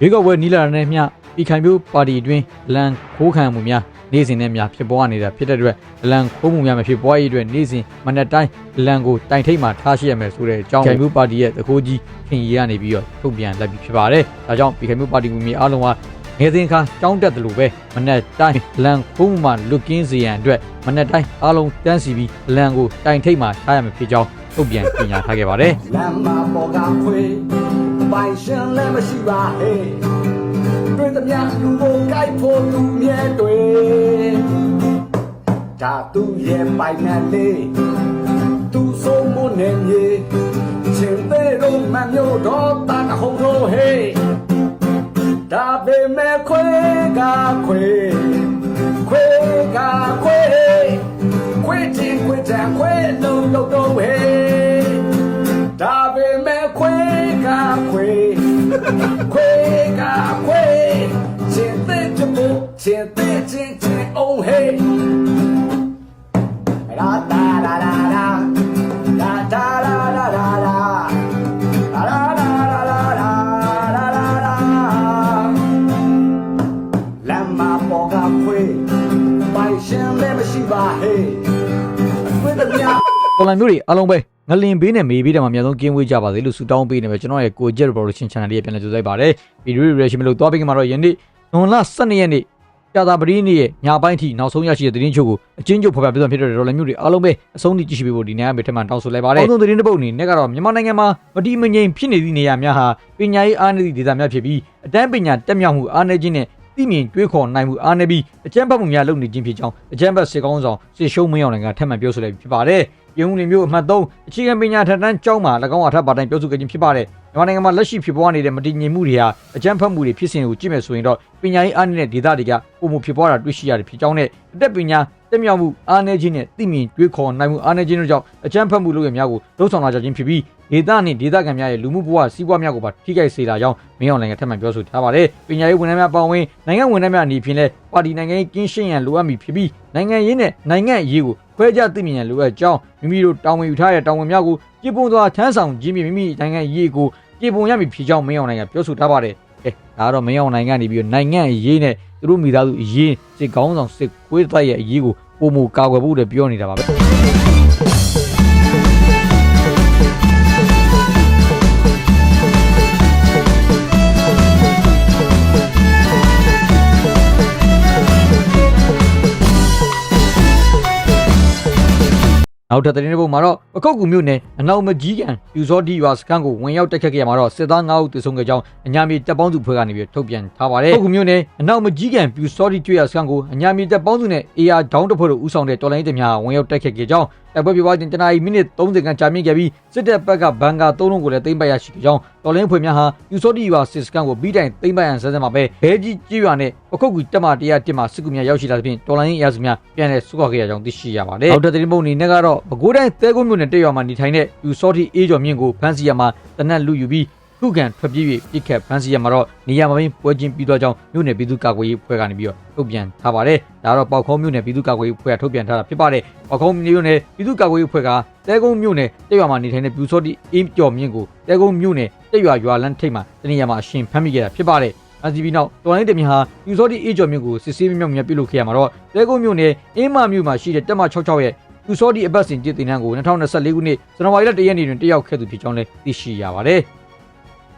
ရွေးကောက်ပွဲနီးလာတဲ့မျှပြည်ခိုင်မျိုးပါတီအတွင်းလန်ခိုးခံမှုများနေ့စဉ်နဲ့များဖြစ်ပေါ်နေတာဖြစ်တဲ့အတွက်လန်ခိုးမှုများမဖြစ်ပေါ်ရေးအတွက်နေ့စဉ်မနက်တိုင်းလန်ကိုတိုင်ထိပ်မှာထားရှိရမယ်ဆိုတဲ့အကြောင်းပြည်ခိုင်မျိုးပါတီရဲ့သခိုးကြီးခင်ရီကနေပြီးတော့ထုတ်ပြန်လိုက်ပြီးဖြစ်ပါတယ်။ဒါကြောင့်ပြည်ခိုင်မျိုးပါတီဝင်များအားလုံးကငယ်စဉ်ခါကြောင်းတက်တယ်လို့ပဲမနက်တိုင်းလန်ခိုးမှုမှာလွတ်ကင်းစေရန်အတွက်မနက်တိုင်းအားလုံးတန်းစီပြီးလန်ကိုတိုင်ထိပ်မှာထားရမယ်ဖြစ်ကြောင်းထုတ်ပြန်ကြေညာထားခဲ့ပါတယ်။လမ်းမ ပေါ်ကခွေပိုင်ရှင်လည်းမရှိပါဟဲ့တွေ့သမျှလူကိုကြိုက်ဖို့သူမြဲတွေ့ဒါသူရဲ့ပိုင်နဲ့လေးသူဆုံးမနေမြေချင်းသေးတော့မမျိုးတော့တန်ဟုံတော့ဟဲ့ဒါပေမဲ့ခွေကခွေခွေကခွေခွေချင်းခွေချင်ခွေလုံးလုံးတော့ဟဲ့ ကခွေခွေကခွေချင်းတဲ့ချဖို့ချင်းတဲ့ချင်းချင်းအုံးဟေးရာတာရာရာရာရာတာရာရာရာရာရာရာရာရာရာရာရာရာလမ်းမပေါ်ကခွေပိုင်ရှင်လည်းမရှိပါဟေးခွေတ ည်းတော်လန်မျိုးတွေအားလုံးပဲငလင်ဘေးနဲ့မေးဘေးတံမှာအများဆုံးကင်းဝေးကြပါစေလို့ဆုတောင်းပေးနေပဲကျွန်တော်ရဲ့ကိုဂျက် production channel လေးပြန်လည်ကြိုဆိုလိုက်ပါတယ်ဗီဒီယို reaction မလို့သွားပေးကြမှာတော့ယနေ့ဇွန်လ12ရက်နေ့ကြာတာပတိနေ့ရဲ့ညပိုင်းထိနောက်ဆုံးရရှိတဲ့သတင်းချုပ်ကိုအချင်းချုပ်ဖော်ပြပြသွားဖြစ်တဲ့တော်လန်မျိုးတွေအားလုံးပဲအဆုံးထိကြည့်ရှုပေးဖို့ဒီနေ့အမေထက်မှတောင်းဆိုလိုက်ပါတယ်အဆုံးသတင်းတစ်ပုဒ်အနေနဲ့ကတော့မြန်မာနိုင်ငံမှာမတိမငြိမ်ဖြစ်နေသည့်နေရာများဟာပညာရေးအားနည်းသည့်ဒေသများဖြစ်ပြီးအတန်းပညာတက်မြောက်မှုအားနည်းခြင်းနဲ့သိမြင်တွေးခေါ်နိုင်မှုအားနည်းပြီးအကြမ်းဖက်မှုများလုပ်နေခြင်းဖြစ်ကြောင်းအကြမ်းဖက်စစ်ကောင်းဆောင်စစ်ရှုံးမင်းအောင်နိုင်ငံထပ်မံပြောဆိုလိုက်ဖြစ်ပါတယ်။ ရုံးလင်မျိုးအမှတ်3အခြေခံပညာထက်တန်းကျောင်းမှာ၎င်းအထက်ပါတိုင်းပြောဆိုခဲ့ခြင်းဖြစ်ပါတယ်။ မြန်မာနိုင်ငံမှာလက်ရှိဖြစ်ပွားနေတဲ့မတည်ငြိမ်မှုတွေဟာအကြမ်းဖက်မှုတွေဖြစ်စဉ်ကိုကြည့်မယ်ဆိုရင်တော့ပညာရေးအားနည်းတဲ့ဒေသတွေကပုံမှုဖြစ်ပွားတာတွေ့ရှိရတယ်ဖြစ်ကြောင်းနဲ့အသက်ပညာတက်မြောက်မှုအားနည်းခြင်းနဲ့သိမြင်တွေးခေါ်နိုင်မှုအားနည်းခြင်းတို့ကြောင့်အကြမ်းဖက်မှုလုပ်ရများကိုလှုံ့ဆော်လာကြခြင်းဖြစ်ပြီးဒေသနှင့်ဒေသခံများရဲ့လူမှုဘဝစီးပွားများကိုပါထိခိုက်စေတာကြောင့်မင်းအောင်နိုင်ငံထပ်မံပြောဆိုထားပါတယ်။ပညာရေးဝန်ထမ်းများပါဝင်နိုင်ငံဝန်ထမ်းများအနေဖြင့်လည်းပါတီနိုင်ငံရေးကင်းရှင်းရန်လိုအပ်မည်ဖြစ်ပြီးနိုင်ငံရေးနဲ့နိုင်ငံရေးကိုခွဲခြားသိမြင်ရန်လိုအပ်ကြောင်းမိမိတို့တာဝန်ယူထားတဲ့တာဝန်များကိုပြည်ပုံစွာထမ်းဆောင်ခြင်းဖြင့်မိမိနိုင်ငံရေးကို ပြည်ပုံရမည်ဖြစ်ကြောင်းမင်းအောင်နိုင်ငံပြောဆိုထားပါတယ်။အဲဒါကတော့မင်းအောင်နိုင်ငံနေပြီးတော့နိုင်ငံရေးနဲ့သူတို့မိသားစုအရေးစစ်ကောင်းဆောင်စစ်ခွေးတိုက်ရဲ့အရေးကိုပုံမူကာကွယ်ဖို့တည်းပြောနေတာပါပဲ။ နောက်ထပ်သတင်းတစ်ပုဒ်မှာတော့ပခုတ်ကူမြို့နယ်အနောက်မကြီးကန်ယူစောဒီရွာစခန်းကိုဝင်ရောက်တိုက်ခတ်ခဲ့ရမှာတော့စစ်သား9ဦးသေဆုံးခဲ့ကြောင်းအညာမြေတပ်ပေါင်းစုဖွဲ့ကနေပြီးထုတ်ပြန်ထားပါတယ်ပခုတ်ကူမြို့နယ်အနောက်မကြီးကန်ပြူစောဒီကျွော်စခန်းကိုအညာမြေတပ်ပေါင်းစုနဲ့ AR ဒေါင်းတစ်ဖွဲ့တို့ဦးဆောင်တဲ့တော်လိုင်းတင်များဝင်ရောက်တိုက်ခတ်ခဲ့ကြောင်း တိုက်ပွဲပြပွားခြင်းတနာရီမိနစ်30ခန့်ကြာမြင့်ခဲ့ပြီးစစ်တပ်ဘက်ကဘန်ကာ3လုံးကိုလည်းသိမ်းပိုက်ရရှိခဲ့ကြောင်းတော်လိုင်းဖွဲ့များဟာယူစောဒီရွာစစ်စခန်းကိုပြီးတိုင်သိမ်းပိုက်ရန်ဆက်ဆက်မှာပဲဘဲကြီးကျွော်နဲ့ပခုတ်ကူတပ်မတရားတက်မှာစစ်ကူများရောက်ရှိလာသဖြင့်တော်လိုင်းရာစုများပြန်လည်ဆုတ်ခွာခဲ့ရကြောင်းသိရှိရပါတယ်နောက်ထပ်သတင်းပုံအနေနဲ့ကတော့ပဲခူးတိုင်းသဲကုန်းမြို့နယ်တက်ရွာမှာနေထိုင်တဲ့ယူစောဒီအေးကျော်မြင့်ကိုဖမ်းဆီးရမှာတနက်လူယူပြီး ခုခံထွက်ပြေး၍ပြစ်ခတ်ဖမ်းဆီးရမှာတော့နေရာမင်းပွဲချင်းပြီးတော့ကြောင်းမြို့နယ်ပြည်သူ့ကာကွယ်ရေးဖွဲ့ကနေပြီးတော့ထုတ်ပြန်ထားပါတယ်ဒါကတော့ပေါက်ခေါမြို့နယ်ပြည်သူ့ကာကွယ်ရေးဖွဲ့ကထုတ်ပြန်ထားတာဖြစ်ပါတယ်ပေါက်ခေါမြို့နယ်ပြည်သူ့ကာကွယ်ရေးဖွဲ့ကသဲကုန်းမြို့နယ်တက်ရွာမှာနေထိုင်တဲ့ပြူစောဒီအေးကျော်မြင့်ကိုသဲကုန်းမြို့နယ်တက်ရွာရွာလန်းထိပ်မှာတနေရာမှာအရှင်ဖမ်းမိခဲ့တာဖြစ်ပါတယ် RCB နောက်တော်လိုင်းတင်မြဟာယူစောဒီအေးကျော်မြင့်ကိုစစ်ဆေးမြောက်မြတ်ပြုလုပ်ခဲ့ရမှာတော့တဲကုန်းမြို့နယ်အင်းမမြို့မှာရှိတဲ့တက်မ66ရဲ့ယူစောဒီအပတ်စဉ်တည်တင်နှန်းကို2024ခုနှစ်ဇန်နဝါရီလ1ရက်နေ့တွင်တက်ရောက်ခဲ့သူဖြစ်ကြောင်းလည်းသိရှိရပါတယ်။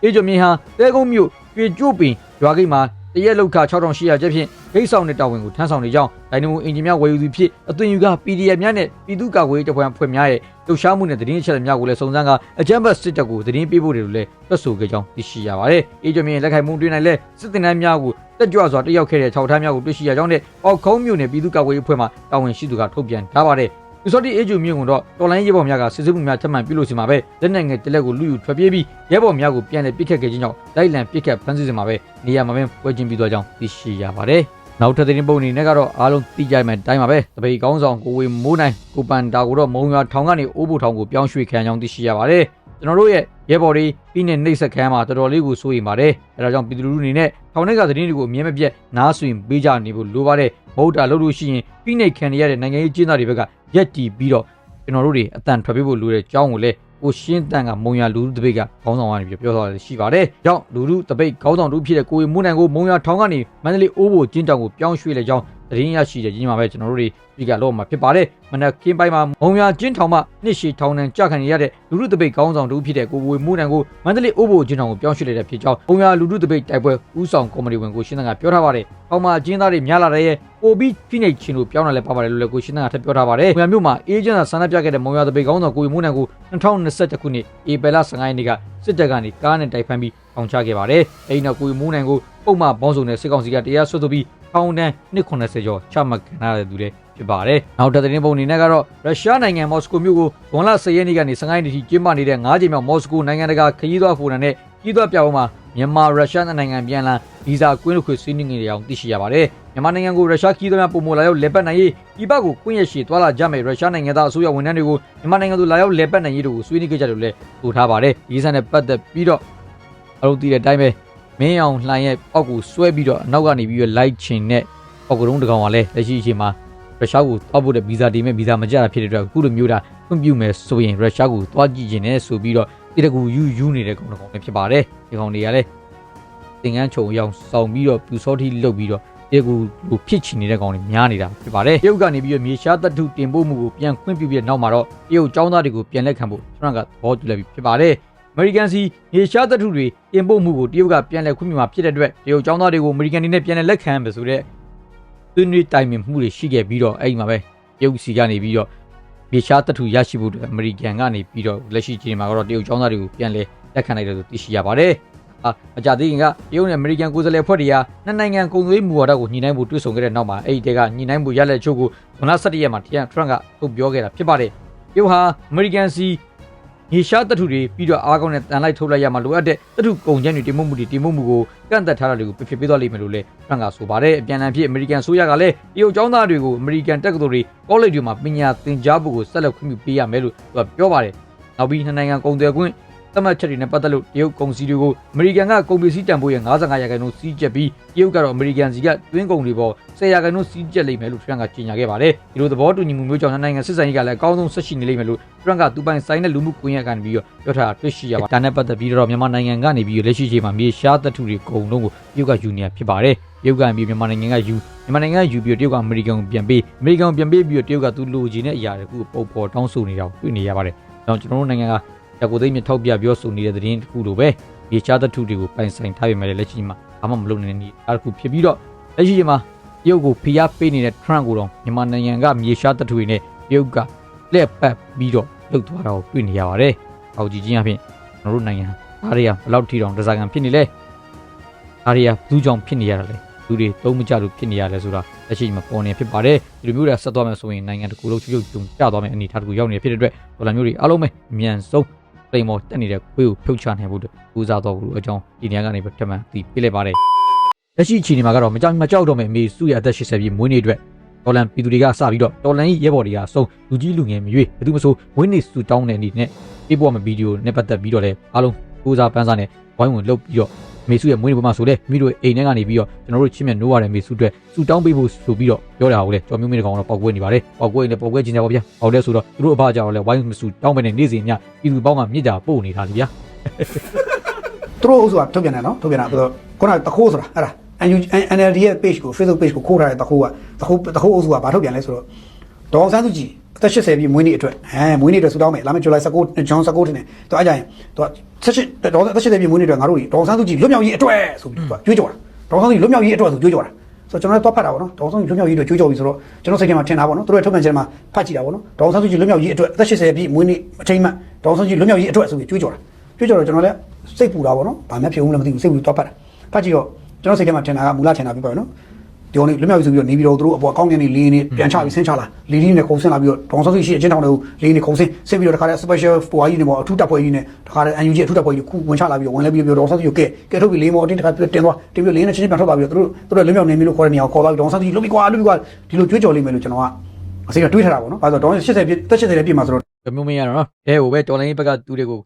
အေးကျော်မြင့်ဟာတဲကုန်းမြို့ကျွေကျို့ပင်ရွာဂိတ်မှာတရက်လောက်ခ6800ကျပ်ဖြင့်ဂိတ်ဆောင်တဲ့တာဝန်ကိုထမ်းဆောင်နေကြောင်းဒိုင်နမိုအင်ဂျင်များဝယ်ယူသူဖြစ်အသွင်ယူက PDF များနဲ့ပြည်သူ့ကာကွယ်ရေးတပ်ဖွဲ့ဖွဲ့များရဲ့လှုပ်ရှားမှုနဲ့သတင်းအချက်အလက်များကိုလည်းစုံစမ်းကအကြမ်းဖက်စစ်တပ်ကိုသတင်းပေးဖို့တယ်လို့လည်းတွက်ဆိုခဲ့ကြောင်းသိရှိရပါတယ်။အေးကျော်မြင့်လက်ခိုင်မှုတွင်၌လည်းစစ်တင်တန်းများကိုတက်ကြွစွာတက်ရောက်ခဲ့တဲ့6ထမ်းများကိုတွေ့ရှိရကြောင်းနဲ့ပေါက်ခုံးမြို့နယ်ပြည်သူ့ကာကွယ်ရေးအဖွဲ့မှတာဝန်ရှိသူကထုတ်ပြန်ထားပါတယ်။ ယူစော်တီအေဂျူမြင့်ကတော့တော်လိုင်းရဲဘော်များကစစ်စစ်မှုများထပ်မံပြုလုပ်စီမှာပဲလက်နက်ငယ်တလက်ကိုလူယူထွက်ပြေးပြီးရဲဘော်များကိုပြန်လည်ပစ်ခတ်ခဲ့ခြင်းကြောင့်လိုက်လံပစ်ခတ်ဖမ်းဆီးစီမှာပဲနေရာမှာပဲပွဲချင်းပြီးသွားကြောင်းသိရှိရပါတယ်။နောက်ထပ်သတင်းပုံအနေနဲ့ကတော့အားလုံးသိကြမှတိုင်းပါပဲတပိတ်ကောင်းဆောင်ကိုဝေမိုးနိုင်ကိုပန်တာကိုတော့မုံရွာထောင်ကနေအိုးဘူထောင်ကိုပြောင်းရွှေ့ခံကြောင်းသိရှိရပါတယ် ကျွန်တော်တို့ရဲ့ရဲဘော်တွေပြီးနဲ့နှိပ်စက်ခံရမှာတော်တော်လေးကိုစိုးရိမ်ပါတယ်အဲဒါကြောင့်ပြည်သူလူထုအနေနဲ့ထောင်ထဲကသတင်းတွေကိုအမြဲမပြတ်နားဆွင့်ပေးကြနေဖို့လိုပါတယ်မဟုတ်တာလို့လို့ရှိရင်ပြီးနေခံရတဲ့နိုင်ငံရေးကျင်းသားတွေဘက်ကရက်တီပြီးတော့ကျွန်တော်တို့တွေအတန်ထွက်ပေးဖို့လိုတဲ့အကြောင်းကိုလည်းကိုရှင်းတန်ကမုံရလူလူတပိတ်ကခေါင်းဆောင်ကနေပြီးပြောသွားတယ်ရှိပါတယ်။ကြောင့်လူလူတပိတ်ခေါင်းဆောင်တို့ဖြစ်တဲ့ကိုဝေမွန်းနိုင်ကိုမုံရထောင်ကနေမန္တလေးအိုးဘိုကျင်းတောင်ကိုပြောင်းရွှေ့လိုက်ကြောင်း သတင်းရရှိတဲ့ကြီးမှာပဲကျွန်တော်တို့တွေပြီးကလောက်မှာဖြစ်ပါတယ်။မနက်ကင်းပိုင်းမှာမုံရကျင်းထောင်မှနှစ်ရှည်ထောင်နှံကြခံရတဲ့လူလူတပိတ်ခေါင်းဆောင်တို့ဖြစ်တဲ့ကိုဝေမွန်းနိုင်ကိုမန္တလေးအိုးဘိုကျင်းတောင်ကိုပြောင်းရွှေ့လိုက်တဲ့ဖြစ်ကြောင်းမုံရလူလူတပိတ်တိုက်ပွဲဦးဆောင်ကော်မတီဝင်ကိုရှင်းတန်ကပြောထားပါတယ်။ထောင်မှာအကျဉ်းသားတွေများလာတဲ့ရဲ့ပိုပြီးဖိနှိပ်ခြင်းလို့ပြောင်းလာလဲပါပါတယ်လို့လည်းကိုရှင်းတန်ကထပ်ပြောထားပါတယ်။မုံရမြို့မှာအေဂျင့်သာဆန္ဒပြခဲ့တဲ့မုံရတပိတ်ခေါင်းဆောင်ကိုဝေမွန်းနိုင်ကို2021ခုနှစ်ဧပြီလ15ရက်နေ့ကစစ်တပ်ကနေကားနဲ့တိုက်ဖမ်းပြီးထောင်ချခဲ့ပါတယ်။အဲဒီနောက်ကိုဝေမွန်းနိုင်ကိုပုံမှန်ပေါင်းစုံနဲ့စစ်ကောင်စီကတရားစွဲဆိုပြီး ထောင်ဒဏ်290ကျော်ချမှတ်ခံရတဲ့သူတွေဖြစ်ပါတယ်။နောက်ထပ်သတင်းပုံအနေနဲ့ကတော့ရုရှားနိုင်ငံမော်စကိုမြို့ကိုဂွန်လ10ရက်နေ့ကနေ15ရက်နေ့ထိကျင်းပနေတဲ့9ချိန်မြောက်မော်စကိုနိုင်ငံတကာခရီးသွားဖိုရမ်နဲ့ခရီးသွားပြပွဲမှာမြန်မာရုရှားနိုင်ငံပြန်လည်ဗီဇာကွင်းလို့ခွေဆွေးနွေးနေတဲ့အကြောင်းသိရှိရပါတယ်။မြန်မာနိုင်ငံကိုရုရှားခရီးသွားများပုံမလာရောက်လက်ပတ်နိုင်ရေးဒီဘက်ကိုကွင်းရရှိသွားလာကြမယ်ရုရှားနိုင်ငံသားအစိုးရဝန်ထမ်းတွေကိုမြန်မာနိုင်ငံသို့လာရောက်လက်ပတ်နိုင်ရေးတို့ကိုဆွေးနွေးခဲ့ကြတယ်လို့လည်းဆိုထားပါတယ်။ဒီစံနဲ့ပတ်သက်ပြီးတော့အလုပ်တည်တဲ့အတိုင်းပဲ မင်းအောင်လှိုင်ရဲ့အောက်ကိုဆွဲပြီးတော့အနောက်ကနေပြီးတော့လိုက်ချင်တဲ့အောက်ကတုံးတစ်ကောင်ကလည်းလက်ရှိအချိန်မှာရုရှားကိုသွားဖို့တဲ့ဗီဇာတင်မဲ့ဗီဇာမကြတာဖြစ်တဲ့အတွက်အခုလိုမျိုးတာခွင့်ပြုမယ်ဆိုရင်ရုရှားကိုသွားကြည့်ခြင်းနဲ့ဆိုပြီးတော့တိတကူယူယူနေတဲ့ကောင်တစ်ကောင်လည်းဖြစ်ပါတယ်ဒီကောင်တွေကလည်းသင်္ကန်းခြုံအောင်စောင်းပြီးတော့ပြူစောတိလုတ်ပြီးတော့ဒီကူကိုဖြစ်ချင်နေတဲ့ကောင်တွေများနေတာဖြစ်ပါတယ်တရုတ်ကနေပြီးတော့မြေရှားတပ်ထုတင်ပို့မှုကိုပြန်ခွင့်ပြုပြီးတဲ့နောက်မှာတော့တရုတ်ចောင်းသားတွေကိုပြန်လက်ခံဖို့ထရန့်ကသဘောတူလိုက်ပြီဖြစ်ပါတယ် အမေရိကန်စီမြေရှားတပ်ထုတွေတင်ပို့မှုကိုတရုတ်ကပြန်လည်ခွင့်ပြုမှာဖြစ်တဲ့အတွက်တရုတ်ចောင်းသားတွေကိုအမေရိကန်တွေနဲ့ပြန်လည်လက်ခံမယ်ဆိုတဲ့သွေးနွေးတိုင်ပင်မှုတွေရှိခဲ့ပြီးတော့အဲ့ဒီမှာပဲတရုတ်စီကနေပြီးတော့မြေရှားတပ်ထုရရှိဖို့အတွက်အမေရိကန်ကနေပြီးတော့လက်ရှိချိန်မှာတော့တရုတ်ចောင်းသားတွေကိုပြန်လည်လက်ခံလိုက်တယ်လို့သိရှိရပါတယ်အာအကြသေးခင်ကတရုတ်နဲ့အမေရိကန်ကိုယ်စားလှယ်ဖွဲ့တွေကနှစ်နိုင်ငံကုန်သွယ်မှုဝါဒကိုညှိနှိုင်းဖို့တွေ့ဆုံခဲ့တဲ့နောက်မှာအဲ့ဒီတဲကညှိနှိုင်းဖို့ရလက်ချို့ကိုဇွန်လ17ရက်မှာထရန့်ထရန့်ကထုတ်ပြောခဲ့တာဖြစ်ပါတယ်။တရုတ်ဟာအမေရိကန်စီ ရေရှားတပ်ထုတွေပြီးတော့အားကောင်းတဲ့တန်လိုက်ထုတ်လိုက်ရမှာလိုအပ်တဲ့တပ်ထုကုန်ကျန်းတွေတင်မှုမှုတွေတင်မှုမှုကိုကန့်သက်ထားတာတွေကိုပြဖြစ်ပေးသွားလိမ့်မယ်လို့လည်းထရန့်ကဆိုပါတယ်။အပြန်အလှန်ဖြစ်အမေရိကန်ဆိုရကလည်းတရုတ်ចောင်းသားတွေကိုအမေရိကန်တက္ကသိုလ်တွေကောလိပ်တွေမှာပညာသင်ကြားဖို့ကိုဆက်လက်ခွင့်ပြုပေးရမယ်လို့သူကပြောပါတယ်။နောက်ပြီးနှစ်နိုင်ငံကုန်သွယ်ခွင့် သတ်မှတ်ချက်တွေနဲ့ပတ်သက်လို့တရုတ်ကုန်စည်တွေကိုအမေရိကန်ကကုန်ပစ္စည်းတန်ဖိုးရဲ့55ရာခိုင်နှုန်းစီးကျက်ပြီးတရုတ်ကတော့အမေရိကန်စီကတွင်းကုန်တွေပေါ်10ရာခိုင်နှုန်းစီးကျက်လိမ့်မယ်လို့ထရန့်ကကြေညာခဲ့ပါတယ်ဒီလိုသဘောတူညီမှုမျိုးကြောင့်နိုင်ငံစစ်ဆိုင်ရေးကလည်းအကောင်းဆုံးဆက်ရှိနေလိမ့်မယ်လို့ထရန့်ကသူပိုင်ဆိုင်တဲ့လူမှုကွန်ရက်ကနေပြီးတော့ပြောထားတာတွေ့ရှိရပါတယ်ဒါနဲ့ပတ်သက်ပြီးတော့မြန်မာနိုင်ငံကနေပြီးလက်ရှိချိန်မှာမြေရှားတပ်ထုတွေအကုန်လုံးကိုတရုတ်ကယူနေရဖြစ်ပါတယ်တရုတ်ကပြီးမြန်မာနိုင်ငံကယူမြန်မာနိုင်ငံကယူပြီးတော့တရုတ်ကအမေရိကန်ကိုပြန်ပေးအမေရိကန်ကိုပြန်ပေးပြီးတော့တရုတ်ကသူလိုချင်တဲ့အရာတွေကိုပုံဖော်တောင်းဆိုနေတာကိုတွေ့နေရပါတယ်။ဒါကြောင့်ကျွန်တော်တို့နိုင်ငံက ရကိုသိမ်းမြထောက်ပြပြောဆိုနေတဲ့သတင်းတစ်ခုလိုပဲမြေချားသတ္ထုတွေကိုပိုင်ဆိုင်ထားပေမဲ့လက်ရှိမှာဘာမှမလုပ်နိုင်တဲ့အားတစ်ခုဖြစ်ပြီးတော့လက်ရှိမှာတရုတ်ကိုဖိအားပေးနေတဲ့ Trump ကိုတော့မြန်မာနိုင်ငံကမြေရှားသတ္ထုတွေနဲ့တရုတ်ကလက်ပတ်ပြီးတော့လှုပ်သွားတာကိုတွေ့နေရပါတယ်။အောက်ကြည့်ချင်းအဖြစ်ကျွန်တော်တို့နိုင်ငံဒါတွေကဘယ်လောက်ထိတောင်ဒဇာကန်ဖြစ်နေလဲ။ဒါတွေကဘူးကြောင့်ဖြစ်နေရတာလေ။လူတွေသုံးမကြလို့ဖြစ်နေရလဲဆိုတာလက်ရှိမှာပေါ်နေဖြစ်ပါတယ်။ဒီလိုမျိုးတွေဆက်သွားမယ်ဆိုရင်နိုင်ငံတစ်ခုလုံးချွတ်ချွတ်ကြုံကြသွားမယ်အနေအထားတစ်ခုရောက်နေဖြစ်တဲ့အတွက်ဒေါ်လာမျိုးတွေအားလုံးပဲအမြန်ဆုံး တိမ်မောတက်နေတဲ့ခွေးကိုဖြုတ်ချနိုင်ဖို့အတွက်ဦးစားတော်ဘူးအကြောင်းဒီနေရာကနေပဲထပ်မံပြီးပြလိုက်ပါတယ်လက်ရှိအချိန်ဒီမှာကတော့မကြောက်မကြောက်တော့မယ်အမေစုရဲ့အသက်80ပြည့်မွေးနေ့အတွက်တော်လန်ပြည်သူတွေကစပြီးတော့တော်လန်ကြီးရဲဘော်တွေကစုံလူကြီးလူငယ်မရွေးဘယ်သူမဆိုမွေးနေ့စုတောင်းတဲ့အနေနဲ့ပြေးပေါ်မှာဗီဒီယိုနဲ့ပတ်သက်ပြီးတော့လည်းအားလုံးဦးစားပန်းစားနဲ့ဝိုင်းဝန်းလုပ်ပြီးတော့ မေစုရဲ့မွေးနေ့ပေါ်မှာဆိုလဲမိတို့အိမ်ထဲကနေပြီးတော့ကျွန်တော်တို့ချင်းမြတ်နိုးရတဲ့မေစုအတွက်စူတောင်းပေးဖို့ဆိုပြီးတော့ပြောတာဟုတ်လေကျော်မျိုးမင်းတကောင်တော့ပောက်ကွဲနေပါတယ်ပောက်ကွဲနေပောက်ကွဲကျင်ကြပါဗျာဟောလဲဆိုတော့သူတို့အဖကြောင့်လဲဝိုင်းမစူတောင်းပေးနေနေ့စဉ်ညပြည်သူပေါင်းကမြစ်တာပို့နေတာလေဗျာသူတို့အုပ်စုကထုတ်ပြန်တယ်နော်ထုတ်ပြန်တာဆိုတော့ခုနကတခိုးဆိုတာအဲ့ဒါ NLD ရဲ့ page ကို Facebook page ကိုခိုးထားတဲ့တခိုးကတခိုးတခိုးအုပ်စုကဘာထုတ်ပြန်လဲဆိုတော့ဒေါအောင်ဆန်းစုကြည် အသက်80ပြည့်မွေးနေ့အတွက်အဲမွေးနေ့အတွက်ဆူတောင်းမယ်လာမယ့်ဇူလိုင်19ဂျွန်19တင်တယ်သူအားကြရင်သူက78ဒေါအသက်80ပြည့်မွေးနေ့အတွက်ငါတို့ဒေါအောင်ဆန်းစုကြည်လွတ်မြောက်ရေးအတွက်ဆိုပြီးသူကကြွေးကြော်တာဒေါအောင်ဆန်းစုကြည်လွတ်မြောက်ရေးအတွက်ဆိုကြွေးကြော်တာဆိုတော့ကျွန်တော်လည်းတော့ဖတ်တာပေါ့နော်ဒေါအောင်ဆန်းစုကြည်လွတ်မြောက်ရေးအတွက်ကြွေးကြော်ပြီဆိုတော့ကျွန်တော်စိတ်ထဲမှာထင်တာပေါ့နော်သူတို့ရဲ့ထုတ်ပြန်ချက်မှာဖတ်ကြည့်တာပေါ့နော်ဒေါအောင်ဆန်းစုကြည်လွတ်မြောက်ရေးအတွက်အသက်80ပြည့်မွေးနေ့အချိန်မှဒေါအောင်ဆန်းစုကြည်လွတ်မြောက်ရေးအတွက်ဆိုပြီးကြွေးကြော်တာကြွေးကြော်တော့ကျွန်တော်လည်းစိတ်ပူတာပေါ့နော်ဘာမှဖြစ်ဘူးလည်းမသိဘူးစိတ်ပူတော့ဖတ်တာဖတ်ကြည့်တော့ကျွန်တော်စိတ်ထဲမှာထင်တာကမူလထင်တာပြပါနော် ဒီကောင်လေးလွတ်မြောက်ရေးဆိုပြီးတော့နေပြီးတော့သူတို့အပေါ်အကောင့်ကနေလေးနေပြန်ချပြီးဆင်းချလာလေးလေးနဲ့ခုံဆင်းလာပြီးတော့ဒေါန်ဆောက်ရှိအချင်းတောင်တွေကိုလေးနေခုံဆင်းဆင်းပြီးတော့တခါတည်း special ပွားကြီးနေပေါ့အထူးတပ်ဖွဲ့ကြီးနဲ့တခါတည်း UNG အထူးတပ်ဖွဲ့ကြီးခုဝင်ချလာပြီးတော့ဝင်လဲပြီးတော့ဒေါန်ဆောက်ရှိကိုကဲကဲထုတ်ပြီးလေးမော်အတင်းတခါပြီးတင်သွားတင်ပြီးလေးနဲ့ချင်းချင်းပြန်ထွက်သွားပြီးတော့သူတို့သူတို့လွတ်မြောက်နေပြီလို့ခေါ်တဲ့နေရာကိုခေါ်သွားပြီးဒေါန်ဆောက်ရှိလွတ်ပြီးကွာလွတ်ပြီးကွာဒီလိုကြွေးကြော်လိမ့်မယ်လို့ကျွန်တော်ကအစိကတွေးထားတာပေါ့နော်။ဘာလို့ဒေါန်80ပြည့်တက်80ပြည့်ပြည့်မှာဆိုတော့ကျော်မျိုးမင်းရတော့နော်အဲဟိုပဲတော်လိုင်းဘက်ကသူတွေကို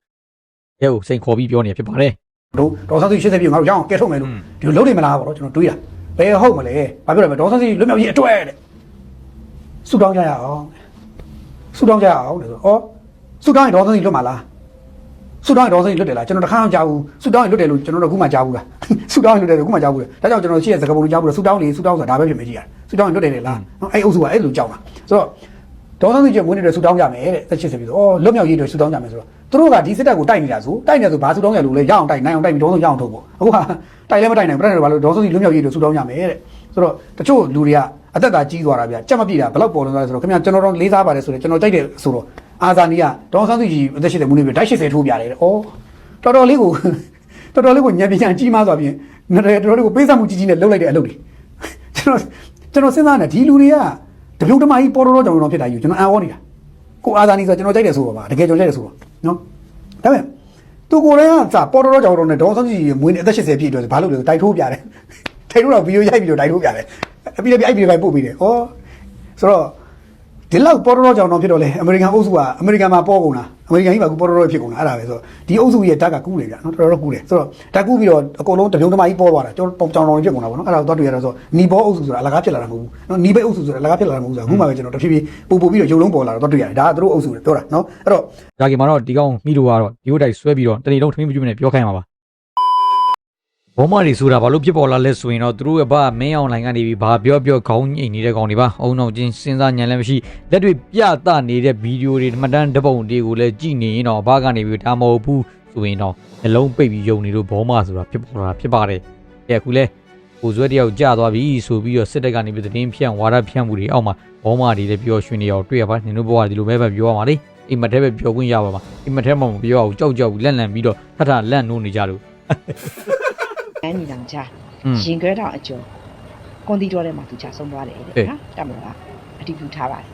အဲဟိုစိန်ခေါ်ပြီးပြောနေဖြစ်ပါတယ်ဒေါဒေါန်ဆောက်ရှိ80ပြည့်ငါတို့ရအောင်ကဲထုတ်မယ်လို့ဒီလိုလုပ်နေမလားပေါ့နော်ကျွန်တော်တွေးတာ။ ဘယ်ဟုတ်မလဲ။ဘာပြောရမလဲဒေါန်ဆောက်ရှိလွတ်မြောက်ရေးအတွက်တဲ့။ဆူတောင်းကြရအောင်။ဆူတောင်းကြရအောင်လေဆို။ဩဆူတောင်းရင်ဒေါန်ဆောက်ရှိလွတ်မှာလား။ဆူတောင်းရင်ဒေါ်အောင်ဆန်းစုကြည်လွတ်တယ်လားကျွန်တော်တစ်ခါမှကြားဘူးဆူတောင်းရင်လွတ်တယ်လို့ကျွန်တော်တို့အခုမှကြားဘူးလားဆူတောင်းရင်လွတ်တယ်လို့အခုမှကြားဘူးလေဒါကြောင့်ကျွန်တော်ရှိတဲ့စကားပုံတွေကြားဘူးလေဆူတောင်းလေဆူတောင်းဆိုတာဒါပဲဖြစ်မယ်ကြည့်ရတယ်ဆူတောင်းရင်လွတ်တယ်လေလားနော်အဲ့အုပ်စုကအဲ့လိုကြောက်တာဆိုတော့ဒေါ်အောင်ဆန်းစုကြည်မွေးနေတဲ့ဆူတောင်းကြမယ်တဲ့သက်ချစ်စပြီးတော့အော်လွတ်မြောက်ရေးတွေဆူတောင်းကြမယ်ဆိုတော့ သူတို့ကဒီစစ်တပ်ကိုတိုက်နေတာဆိုတိုက်နေဆိုဘာဆူတောင်းရလို့လဲရအောင်တိုက်နိုင်အောင်တိုက်ပြီးဒေါ်အောင်ဆန်းရအောင်ထုတ်ဖို့အခုကတိုက်လည်းမတိုက်နိုင်ဘူးတိုက်နေတော့ဘာလို့ဒေါ်အောင်ဆန်းစုကြည်လွတ်မြောက်ရေးတွေဆူတောင်းကြမယ်တဲ့ဆိုတော့တချို့လူတွေကအသက်သာကြီးသွားတာဗျကြက်မပြည့်တာဘယ်တော့ပေါ်လို့လဲဆိုတော့ခင်ဗျာကျွန်တော်တို့လေးစားပါတယ်ဆိုတော့ကျွန်တော်ကြိုက်တယ်ဆိုတော့အာဇာနီကဒေါ်အောင်ဆန်းစုကြည်အသက်80မွေးနေပြီတိုက်80ထိုးပြတယ်တဲ့ဩတော်တော်လေးကိုတော်တော်လေးကိုညံပညာကြီးမားသွားပြင်ငရဲတော်တော်လေးကိုပေးစားမှုကြီးကြီးနဲ့လှုပ်လိုက်တဲ့အလုပ်တွေကျွန်တော်ကျွန်တော်စဉ်းစားနေဒီလူတွေကတပြုတ်တမကြီးပေါ်တော်တော်ကြောင်ကြောင်ဖြစ်တာယူကျွန်တော်အံ့ဩနေတာ ကိုအာဇာနီဆိုကျွန်တော်ကြိုက်တယ်ဆိုတော့ပါတကယ်ကျွန်တော်ကြိုက်တယ်ဆိုတော့နော်ဒါပေမဲ့သူကိုယ်တိုင်ကစာပေါ်တော်တော်ကြောင်ကြောင်နဲ့ဒေါ်အောင်ဆန်းစုကြည်မွေးနေအသက်80ပြည့်အတွက်ဘာလို့လဲတိုက်ထိုးပြတယ်တိုက်ထိုးတော့ဗီဒီယိုရိုက်ပြီးတော့တိုက်ထိုးပြတယ်အပြီးလည်းအဲ့ဗီဒီယိုရိုက်ပို့ပြီးတယ်ဩဆိုတော့ ဒီလောက်ပေါ်တော်တော်ကြောင်တော့ဖြစ်တော့လေအမေရိကန်အုပ်စုကအမေရိကန်မှာပေါ်ကုန်တာအမေရိကန်ကြီးကအခုပေါ်တော်တော်ဖြစ်ကုန်တာအဲ့ဒါပဲဆိုတော့ဒီအုပ်စုရဲ့ဓာတ်ကကူးတယ်ဗျာနော်တော်တော်ကူးတယ်ဆိုတော့ဓာတ်ကူးပြီးတော့အကုန်လုံးတပြုံးတမကြီးပေါ်သွားတာကျွန်တော်ကြောင်တော်ဖြစ်ကုန်တာပေါ့နော်အဲ့ဒါကိုသွားတွေ့ရတော့ဆိုနီဘောအုပ်စုဆိုတာအလကားဖြစ်လာတာမဟုတ်ဘူးနော်နီဘဲအုပ်စုဆိုတာအလကားဖြစ်လာတာမဟုတ်ဘူးဆိုတော့အခုမှပဲကျွန်တော်တဖြည်းဖြည်းပို့ပို့ပြီးတော့ရုပ်လုံးပေါ်လာတော့သွားတွေ့ရတယ်ဒါကသူတို့အုပ်စုတွေပြောတာနော်အဲ့တော့ဒါကင်မှာတော့ဒီကောင်မိတို့ကတော့ဒီဥတိုက်ဆွဲပြီးတော့တနေ့လုံးထမင်းမကျွတ်နဲ့ပြောခိုင်းမှာပါ ဘောမတွေဆိုတာဘာလို့ဖြစ်ပေါ်လာလဲဆိုရင်တော့သူတို့ရဲ့ဘာမင်းအောင်လိုင်းကနေပြီးဘာပြောပြောခေါင်းညိတ်နေတဲ့ကောင်တွေပါအုံနောက်ချင်းစဉ်းစားညံလည်းမရှိလက်တွေပြသနေတဲ့ဗီဒီယိုတွေမှတ်တမ်းဓပုံတွေကိုလည်းကြည့်နေရင်တော့ဘာကနေပြီးဒါမဟုတ်ဘူးဆိုရင်တော့နှလုံးပိတ်ပြီးယုံနေလို့ဘောမဆိုတာဖြစ်ပေါ်လာဖြစ်ပါတယ်အဲအခုလဲကိုဇွဲတယောက်ကြာသွားပြီဆိုပြီးတော့စစ်တပ်ကနေပြီးသတင်းဖြန့်ဝါဒဖြန့်မှုတွေအောက်မှာဘောမတွေလည်းပြောရွှင်နေအောင်တွေ့ရပါတယ်နင်တို့ဘဝဒီလိုပဲပဲပြောရမှာလေအိမ်မက်ထဲပဲပြောခွင့်ရပါမှာအိမ်မက်ထဲမှာမပြောအောင်ကြောက်ကြောက်လက်လန့်ပြီးတော့ထထလန့်နိုးနေကြလို့ အန်းညီတောင်ချာอืมရင်ခွဲတောင်အကျော်ကွန်တီတော်ထဲမှာသူချဆုံးသွားတယ်တဲ့အေးနော်တက်မလားအတီးပြထားပါတယ်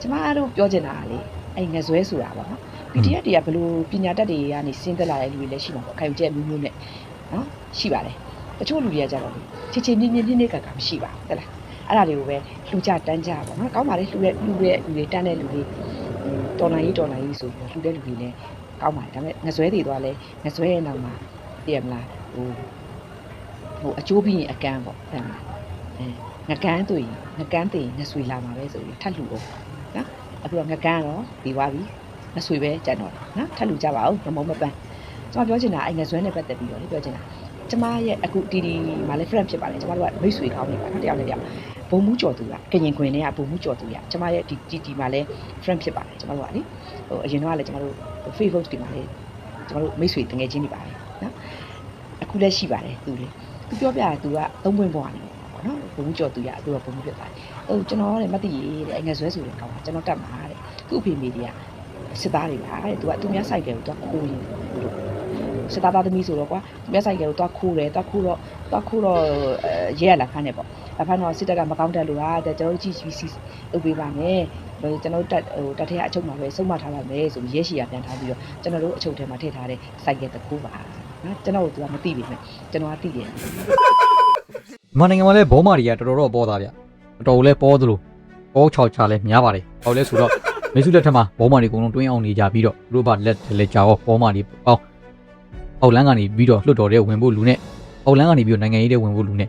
ကျမတို့ပြောချင်တာကလေအဲ့ငဇွဲဆိုတာပေါ့နော် PDF တွေကဘလို့ပညာတတ်တွေကနေစင်းသက်လာတဲ့လူတွေလည်းရှိမှာပေါ့ခိုင်ကျက်မျိုးမျိုးနဲ့နော်ရှိပါတယ်တချို့လူတွေကကြတော့လေချေချေမြင့်မြင့်နှင်းနှင်းကကမရှိပါဘူးတဲ့လားအဲ့ဒါတွေကိုပဲလှူကြတန်းကြပေါ့နော်ကောင်းပါလေလှူတဲ့လှူတဲ့လူတွေတန်းတဲ့လူတွေတော်နိုင်ရေးတော်နိုင်ရေးဆိုပြီးလှူတဲ့လူတွေလည်းကောင်းပါတယ်ဒါပေမဲ့ငဇွဲတွေသွားလဲငဇွဲရဲ့နောက်မှာသိရမလားဟို ဟိုအကျိုးပြီးရင်အကန်းပေါ့အဲ့ဒါအဲငကန်းတွေ့ရင်ငကန်းသိရင်ငဆွေလာမှာပဲဆိုပြီးထပ်လှူတော့နော်အခုတော့ငကန်းတော့ပြီးသွားပြီငဆွေပဲကြံတော့တယ်နော်ထပ်လှူကြပါဦးမမုံမပန်းကျွန်မပြောချင်တာအဲ့ငဆွဲနဲ့ပတ်သက်ပြီးတော့လေပြောချင်တာကျမရဲ့အခုတီတီမှာလည်း friend ဖြစ်ပါတယ်ကျမတို့ကမိတ်ဆွေကောင်းနေပါနော်တယောက်နဲ့တယောက်ဘုံမှုကြော်သူကကရင်ခွင်တွေကဘုံမှုကြော်သူရကျမရဲ့ဒီတီတီမှာလည်း friend ဖြစ်ပါတယ်ကျမတို့ကလေဟိုအရင်တော့ကလည်းကျမတို့ Facebook ဒီမှာလည်းကျမတို့မိတ်ဆွေတငယ်ချင်းတွေပါတယ်နော်အခုလည်းရှိပါတယ်သူလေ သူပြောပြတာသူကသုံးပွင့်ပေါ်ကနေပေါ့နော်ဘုံကြော်သူရသူကဘုံဖြစ်သွားတယ်ဟိုကျွန်တော်တဲ့မသိရတဲ့ငယ်ဆွဲဆိုတဲ့ကောင်ကကျွန်တော်တက်မှာတဲ့သူ့အဖေမေကြီးကစစ်သားတွေပါတဲ့သူကသူများဆိုင်တယ်ကိုသူကခိုးရင်စစ်သားသားသမီးဆိုတော့ကွာသူများဆိုင်တယ်ကိုသူကခိုးတယ်သူကခိုးတော့သူကခိုးတော့ရဲရလာဖမ်းတယ်ပေါ့လာဖမ်းတော့စစ်တပ်ကမကောင်းတတ်လို့ဟာတဲ့ကျွန်တော်တို့ GGC လုပ်ပေးပါမယ်ဟိုကျွန်တော်တက်ဟိုတက်ထက်အချုပ်မှာပဲစုံမထားပါမယ်ဆိုပြီးရဲရှိရပြန်ထားပြီးတော့ကျွန်တော်တို့အချုပ်ထဲမှာထည့်ထားတဲ့စိုက်ကယ်တစ်ခုပါ နော်ကျွန်တော်တို့ तू ကမသိပေမဲ့ကျွန်တော်ကသိတယ်မြန်မာနိုင်ငံမှာလည်းဘောမတွေကတော်တော်တော့ပေါ်သားဗျအတော်လည်းပေါ်သလိုပေါ်ချောက်ချလည်းများပါတယ်ဟောလဲဆိုတော့မေစုလက်ထက်မှာဘောမတွေအကုန်လုံးတွင်းအောင်နေကြပြီးတော့သူတို့ဘာလက်လက်ကြောဘောမတွေပေါင်းအောက်လန်းကနေပြီးတော့လွတ်တော်တဲ့ဝင်ဖို့လူနဲ့အောက်လန်းကနေပြီးတော့နိုင်ငံရေးတဲ့ဝင်ဖို့လူနဲ့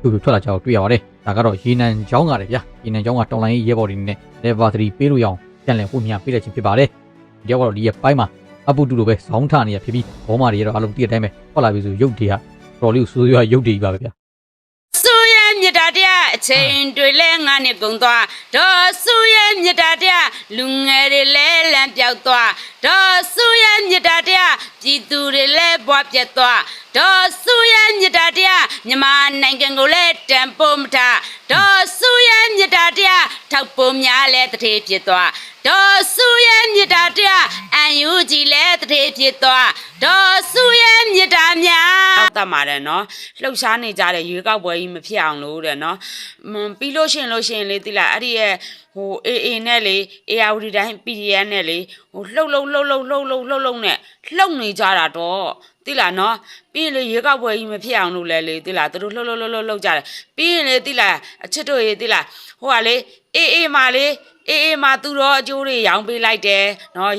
သူတို့ထွက်လာကြတော့တွေ့ရပါတယ်ဒါကတော့ရေနံချောင်းကလည်းဗျရေနံချောင်းကတော်လိုင်းရေးရဲဘော်တွေနဲ့ level 3ပေးလို့ရအောင်ပြန်လည်ပို့မြပေးလိုက်ခြင်းဖြစ်ပါတယ်ဒီကတော့ဒီရဲ့ပိုင်းမှာ အပုတူလိုပဲဇောင်းထနေရဖြစ်ပြီးဘောမတွေကတော့အလုံးတည့်တဲ့အတိုင်းပဲဟောလာပြီဆိုရုပ်တွေကတော်လေးကိုစိုးစိုးရွားရုပ်တွေကြီးပါပဲဗျဆူရဲ့မြတ်တာတရားအချိန်တွေလဲငါနဲ့ကုံသွားဒေါ်ဆူရဲ့မြတ်တာတရားလူငယ်တွေလဲလမ်းပြောက်သွားဒေါ်ဆူရဲ့မြတ်တာတရားပြည်သူတွေလဲဘွားပြတ်သွားဒေါ်ဆူရဲ့မြတ်တာတရားမြန်မာနိုင်ငံကိုလဲတန်ဖို့မထားဒေါ် ၆ပုံများလဲတထေဖြစ်သွားဒေါ်စုရဲ့မြစ်တာတရားအန်ယူကြည်လဲတထေဖြစ်သွားဒေါ်စုရဲ့မြစ်တာများအောက်တမှာတယ်နော်လှုပ်ရှားနေကြတဲ့ရွေးကောက်ပွဲကြီးမဖြစ်အောင်လို့တဲ့နော်ပြီးလို့ရှင်လို့ရှင်လေတိလာအဲ့ဒီရဲ့ဟိုအေအေနဲ့လေအေယာဝတီတိုင်း PDF နဲ့လေဟိုလှုပ်လှုပ်လှုပ်လှုပ်လှုပ်လှုပ်လှုပ်လှုပ်နဲ့လှုပ်နေကြတာတော့တိလာနော်ပြီးရင်လေရေကောက်ပွဲကြီးမဖြစ်အောင်လို့လဲလေတိလာသူတို့လှုပ်လှုပ်လှုပ်လှုပ်ကြတယ်ပြီးရင်လေတိလာအချစ်တို့ရေတိလာဟိုကလေ AA မှာလေ AA မှာသူတော့အကျိုးတွေရောင်းပေးလိုက်တယ်နော်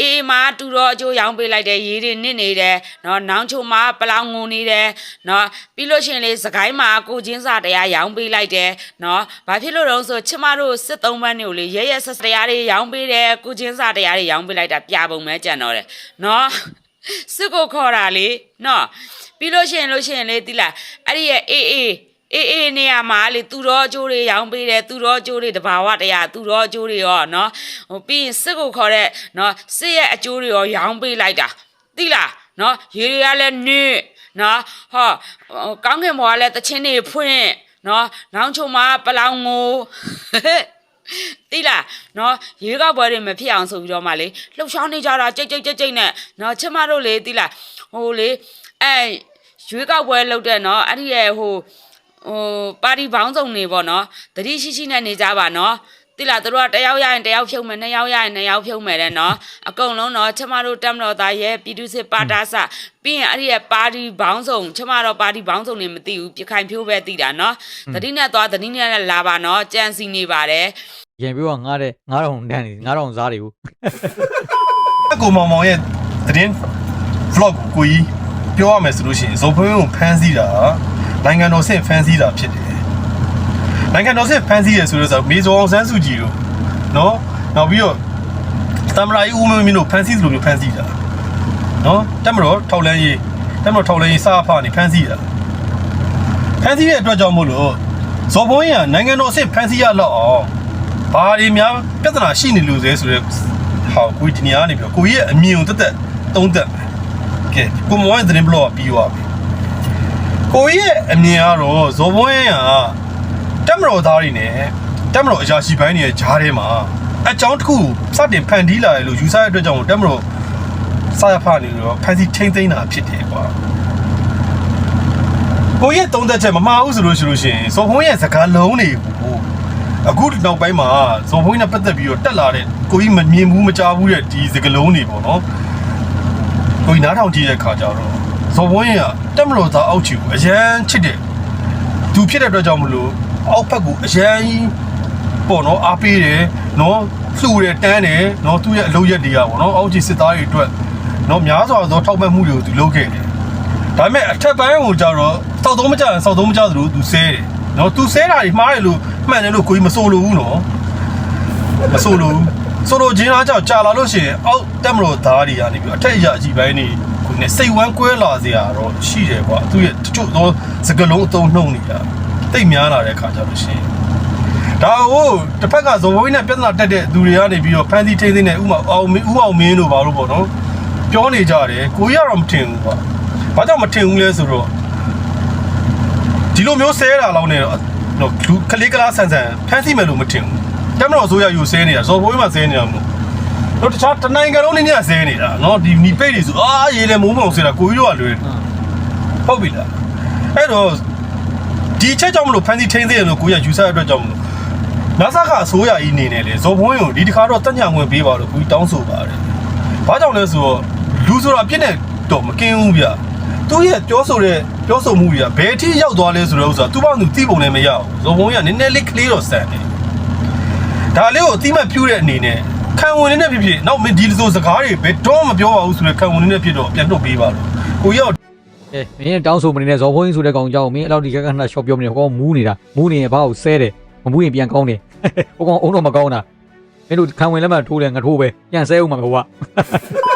အေးမာတူတော့အကျိုးရောင်းပေးလိုက်တယ်ရေတွေနစ်နေတယ်နော်နောင်ချုံမှာပလောင်ငုံနေတယ်နော်ပြီးလို့ရှရင်လေစကိုင်းမှာကိုချင်းစာတရားရောင်းပေးလိုက်တယ်နော်ဘာဖြစ်လို့တော့ဆိုချမတို့စစ်သုံးပန်းတွေကိုလေရဲရဲဆက်ဆက်တရားတွေရောင်းပေးတယ်ကိုချင်းစာတရားတွေရောင်းပေးလိုက်တာပြပုံမဲကြံတော့တယ်နော်စစ်ကိုခေါ်တာလေနော်ပြီးလို့ရှရင်လို့ရှရင်လေတိလာအဲ့ဒီရဲ့အေးအေး အေးအေးနေရာမှာလေသူတော်အကျိုးတွေရောင်းပေးတယ်သူတော်အကျိုးတွေတဘာဝတရားသူတော်အကျိုးတွေရောနော်ဟိုပြီးရင်စစ်ကိုခေါ်တဲ့နော်စစ်ရဲ့အကျိုးတွေရောရောင်းပေးလိုက်တာတိလားနော်ရေတွေကလည်းနစ်နော်ဟောဟိုကောင်းကင်ဘွားလည်းတချင်းတွေဖွင့်နော်နောင်ချုံမှာပလောင်ငိုတိလားနော်ရေကောက်ပွဲတွေမဖြစ်အောင်ဆိုပြီးတော့မှလေလှုပ်ရှားနေကြတာကြိတ်ကြိတ်ကြိတ်ကြိတ်နဲ့နော်ချမတို့လေတိလားဟိုလေအဲရွေးကောက်ပွဲလုပ်တဲ့နော်အဲ့ဒီရဲ့ဟို ဟိုပါတီဘောင်းဆောင်နေပေါ့နော်တတိရှိရှိနဲ့နေကြပါနော်တိလားတို့ကတယောက်ရရင်တယောက်ဖြုံမယ်နှစ်ယောက်ရရင်နှစ်ယောက်ဖြုံမယ်တဲ့နော်အကုန်လုံးတော့ချမတို့တက်မတော်သားရဲ့ပြည်သူစစ်ပါတာစပြီးရင်အဲ့ဒီရဲ့ပါတီဘောင်းဆောင်ချမတော့ပါတီဘောင်းဆောင်နေမသိဘူးပြခိုင်ဖြိုးပဲသိတာနော်တတိနဲ့သွားတတိနဲ့လာပါနော်ကြံစီနေပါတယ်ရင်ပြောကငားတဲ့ငားတော်တန်းနေငားတော်စားတွေကိုအကိုမောင်မောင်ရဲ့သတင်း vlog ကိုကြီးပြောရမယ်ဆိုလို့ရှိရင်ဇော်ဖွင်းကိုဖမ်းဆီးတာ နိုင်ငံတော်ဆင့်ဖမ်းဆီးတာဖြစ်တယ်နိုင်ငံတော်ဆင့်ဖမ်းဆီးရဆိုတော့ဆိုမေဇော်အောင်ဆန်းစုကြည်တို့နော်နောက်ပြီးတော့သမရာကြီးဦးမင်းမင်းတို့ဖမ်းဆီးသလိုမျိုးဖမ်းဆီးတာနော်တက်မတော်ထောက်လန်းရေးတက်မတော်ထောက်လန်းရေးစားဖာနေဖမ်းဆီးတာဖမ်းဆီးတဲ့အတွက်ကြောင့်မို့လို့ဇော်ဖွင်းကနိုင်ငံတော်ဆင့်ဖမ်းဆီးရတော့အောင်ဘာတွေများပြဿနာရှိနေလို့လဲဆိုတော့ဟောကိုကြီးဒီနေရာကနေပြီးတော့ကိုကြီးရဲ့အမြင်ကိုတက်တက်သုံးသက်မယ်ကဲကိုမောင်ရဲ့သတင်းဘလော့ပြီးသွားပြီ ကိုကြီးရဲ့အမြင်ကတော့ဇော်ဘွန်းကတက်မတော်သားတွေနဲ့တက်မတော်အရာရှိပိုင်းတွေရဲ့ဂျားထဲမှာအကြောင်းတစ်ခုစတင်ဖန်တီးလာတယ်လို့ယူဆတဲ့အတွက်ကြောင့်တက်မတော်စာရဖာနေတော့ဖန်စီထိမ့်သိမ်းတာဖြစ်တယ်ကွာကိုကြီးရဲ့သုံးသက်ချက်မမှားဘူးဆိုလို့ရှိလို့ရှိရင်ဇော်ဘွန်းရဲ့စကားလုံးတွေကိုအခုနောက်ပိုင်းမှာဇော်ဘွင်းနဲ့ပတ်သက်ပြီးတော့တက်လာတဲ့ကိုကြီးမမြင်ဘူးမကြားဘူးတဲ့ဒီစကလုံးတွေပေါ့နော်ကိုကြီးနားထောင်ကြည့်တဲ့ခါကျတော့ ဇော်ဘွင်းကတက်မလို့သားအောက်ချီကိုအရန်ချစ်တယ်သူဖြစ်တဲ့အတွက်ကြောင့်မလို့အောက်ဘက်ကိုအရန်ပေါ့နော်အားပေးတယ်နော်လှူတယ်တန်းတယ်နော်သူ့ရဲ့အလုပ်ရက်တွေကပေါ့နော်အောက်ချီစစ်သားတွေအတွက်နော်များစွာသောထောက်ပံ့မှုတွေကိုသူလုပ်ခဲ့တယ်ဒါပေမဲ့အထက်ပိုင်းကိုကျတော့စောက်သုံးမကြရင်စောက်သုံးမကြသလိုသူဆဲတယ်နော်သူဆဲတာတွေမှားတယ်လို့မှန်တယ်လို့ကိုကြီးမစိုးလို့ဘူးနော်မဆိုလို့ဆိုလိုချင်းအားကြောင့်ကြာလာလို့ရှိရင်အောက်တက်မလို့သားတွေကနေပြီးအထက်အရာအကြီးပိုင်းနေ ကိုနဲ့စိတ်ဝမ်းကွဲလာစရာတော့ရှိတယ်ကွာသူရဲ့တချို့သောစကလုံးအသုံးနှုံနေတာတိတ်များလာတဲ့ခါကျလို့ရှိရင်ဒါကိုတစ်ဖက်ကဇော်ဘဝင်းနဲ့ပြဿနာတက်တဲ့သူတွေကနေပြီးတော့ဖန်စီထိန်းသိမ်းတဲ့ဥမာအောင်မင်းဥအောင်မင်းတို့ဘာလို့ပေါ့နော်ပြောနေကြတယ်ကိုကြီးကတော့မထင်ဘူးကွာဘာကြောင့်မထင်ဘူးလဲဆိုတော့ဒီလိုမျိုးဆဲတာလောက်နေတော့တော့လူကလေးကလားဆန်ဆန်ဖန်စီမယ်လို့မထင်ဘူးတက်မတော်ဆိုရယူဆဲနေတာဇော်ဘိုးမှာဆဲနေတာမို့တော့ တော့တခြားတနိုင်ငံလုံးနေညဈေးနေတာနော်ဒီနီပိတ်တွေဆိုအာရေလေမိုးမောင်ဆိုတာကိုကြီးတော့လွယ်ဟုတ်ပြီလားအဲ့တော့ဒီချက်ကြောင့်မလို့ဖန်စီထိန်းသေးတယ်လို့ကိုကြီးကယူဆရတဲ့အတွက်ကြောင့်မလို့နာဆာကအစိုးရကြီးနေနေလေဇော်ဘွန်းကိုဒီတစ်ခါတော့တက်ညံဝင်ပေးပါလို့ကိုကြီးတောင်းဆိုပါတယ်ဘာကြောင့်လဲဆိုတော့လူဆိုတာပြစ်နေတော့မကင်းဘူးဗျသူရဲ့ပြောဆိုတဲ့ပြောဆိုမှုတွေကဘယ်ထိရောက်သွားလဲဆိုတဲ့ဥစ္စာသူ့ဘာသူသိပုံလည်းမရဘူးဇော်ဘုံကနည်းနည်းလေးကလေးတော့ဆန်တယ်ဒါလေးကိုအတိမတ်ပြူတဲ့အနေနဲ့ ခံဝင်နေတဲ့ဖြစ်ဖြစ်နောက်မင်းဒီလိုစကားတွေဘယ်တော့မပြောပါဘူးဆိုတဲ့ခံဝင်နေတဲ့ဖြစ်တော့ပြန်တော့ပေးပါလို့ကိုရောက်အဲမင်းတောင်းဆိုမနေတဲ့ဇော်ဘုန်းကြီးဆိုတဲ့ကောင်ကြောင့်မင်းအဲ့လောက်ဒီကကနရှော့ပြောမနေဟောကောင်မူးနေတာမူးနေရင်ဘာကိုဆဲတယ်မမူးရင်ပြန်ကောင်းတယ်ဟိုကောင်အုံတော့မကောင်းတာမင်းတို့ခံဝင်လက်မှထိုးတယ်ငါထိုးပဲပြန်ဆဲဦးမှာပဲဟိုက